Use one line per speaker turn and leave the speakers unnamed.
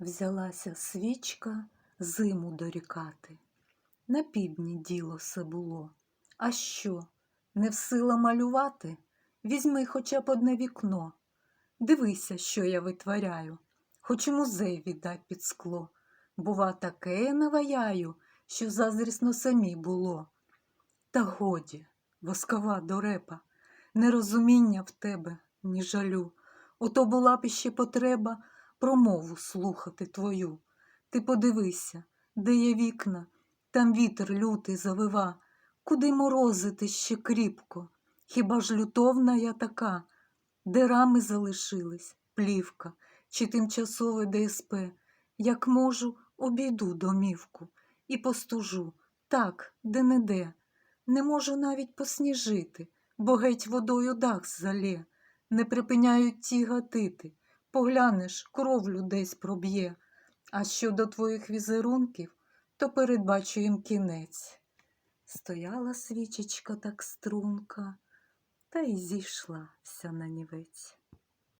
Взялася свічка зиму дорікати. На півдні діло се було. А що, не в сила малювати? Візьми хоча б одне вікно. Дивися, що я витворяю, хоч у музей віддай під скло. Бува, таке я наваяю, що заздрісно самі було. Та годі, воскова дорепа, нерозуміння в тебе, ні жалю. Ото була б іще потреба промову слухати твою. Ти подивися, де є вікна, там вітер лютий завива, куди морозити ще кріпко. Хіба ж лютовна я така, де рами залишились, плівка чи тимчасове ДСП, як можу, обійду домівку і постужу, так, де-не-де. Не можу навіть посніжити, бо геть водою дах залє, не припиняють ті гатити. Поглянеш, кровлю десь проб'є. А щодо твоїх візерунків, то передбачу їм кінець. Стояла свічечка так струнка, та й зійшла вся на нівець.